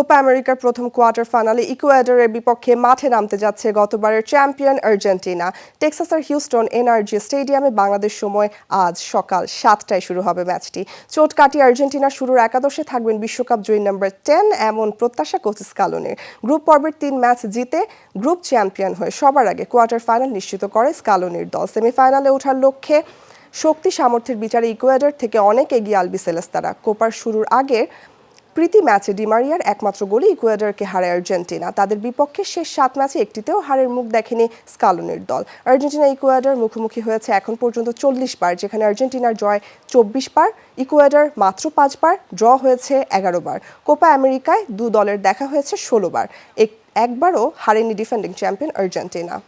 Copa আমেরিকার প্রথম quarter ফাইনালে ইকুয়েডরের বিপক্ষে মাঠে নামতে যাচ্ছে গতবারের চ্যাম্পিয়ন আর্জেন্টিনা। টেক্সাসের হিউস্টন এনআরজি স্টেডিয়ামে বাংলাদেশ সময় আজ সকাল সাতটায় শুরু হবে ম্যাচটি। চোট কাটিয়ে আর্জেন্টিনা শুরুর একাদশে থাকবেন বিশ্বকাপ জয়ী নম্বর টেন এমন প্রত্যাশা কোচিস কালোনের গ্রুপ পর্বের তিন ম্যাচ জিতে গ্রুপ চ্যাম্পিয়ন হয়ে সবার আগে কোয়ার্টার ফাইনাল নিশ্চিত করে স্কালোনির দল। সেমিফাইনালে ওঠার লক্ষ্যে শক্তি, সামর্থ্যের বিচারে ইকুয়েডর থেকে অনেক এগিয়ে আলবি সেলেস্তারা। কোপার শুরুর আগে প্রীতি ম্যাচে ডিমারিয়ার একমাত্র গোলে ইকুয়েডরকে হারায় আর্জেন্টিনা। তাদের বিপক্ষে শেষ সাত ম্যাচে একটিতেও হারের মুখ দেখেনি স্কালোনের দল। আর্জেন্টিনা ইকুয়েডর মুখোমুখি হয়েছে এখন পর্যন্ত চল্লিশ বার, যেখানে আর্জেন্টিনার জয় চব্বিশ বার, ইকুয়েডর মাত্র পাঁচবার ড্র হয়েছে এগারো বার। কোপা আমেরিকায় দু দলের দেখা হয়েছে ষোলো বার। এক- একবারও হারেনি ডিফেন্ডিং চ্যাম্পিয়ন আর্জেন্টিনা।